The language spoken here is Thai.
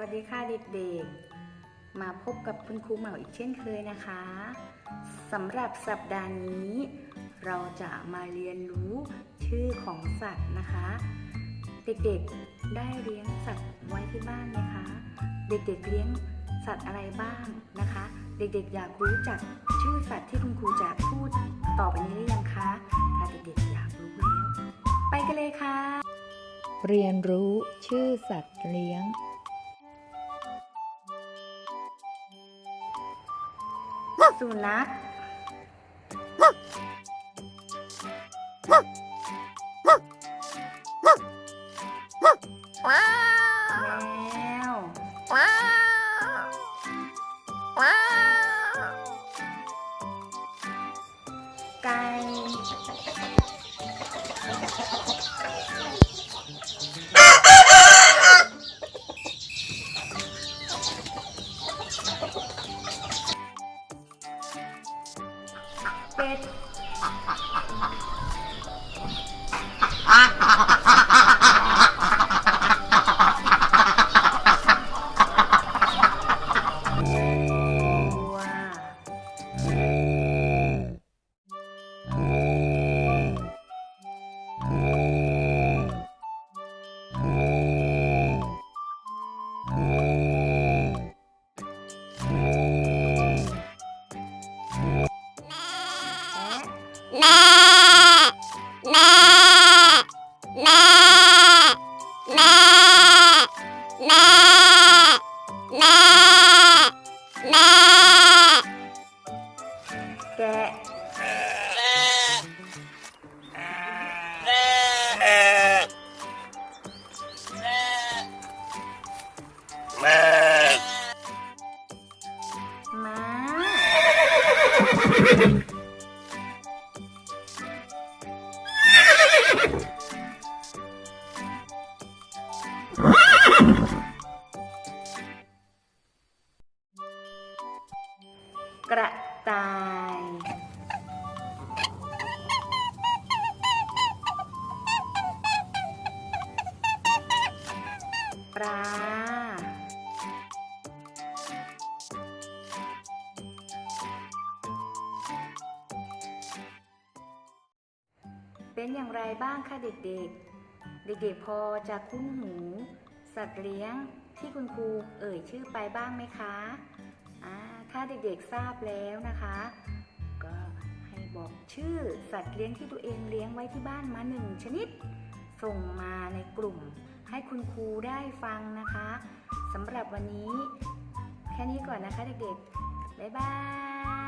วัสดีค่ะเด็กๆ มาพบกับคุณครูเหมาอีกเช่นเคยนะคะสำหรับสัปดาห์นี้ เราจะมาเรียนรู้ชื่อของสัตว์นะคะ เด็กๆได้เลี้ยงสัตว์ไว้ที่บ้านไหมคะ เด็กๆเลี้ยงสัตว์อะไรบ้างนะคะ เด็กๆ อยากรู้จักชื่อสัตว์ที่คุณครูจะพูดต่อไปนี้หรือยังคะ ถ้าเด็กๆอยากรู้แล้ว ไปกันเลยค่ะ เรียนรู้ชื่อสัตว์เลี้ยง สุนัขแมวไก่ เแต่าย ปลา เป็นอย่างไรบ้างคะเด็กๆ เด็กๆพอจะคุ้นหู สัตว์เลี้ยงที่คุณครูเอ่ยชื่อไปบ้างไหมคะ ถ้าเด็กๆทราบแล้วนะคะ ก็ให้บอกชื่อสัตว์เลี้ยงที่ตัวเองเลี้ยงไว้ที่บ้านมาหนึ่งชนิด ส่งมาในกลุ่ม ให้คุณครูได้ฟังนะคะสำหรับวันนี้ แค่นี้ก่อนนะคะเด็กๆ บ๊ายบาย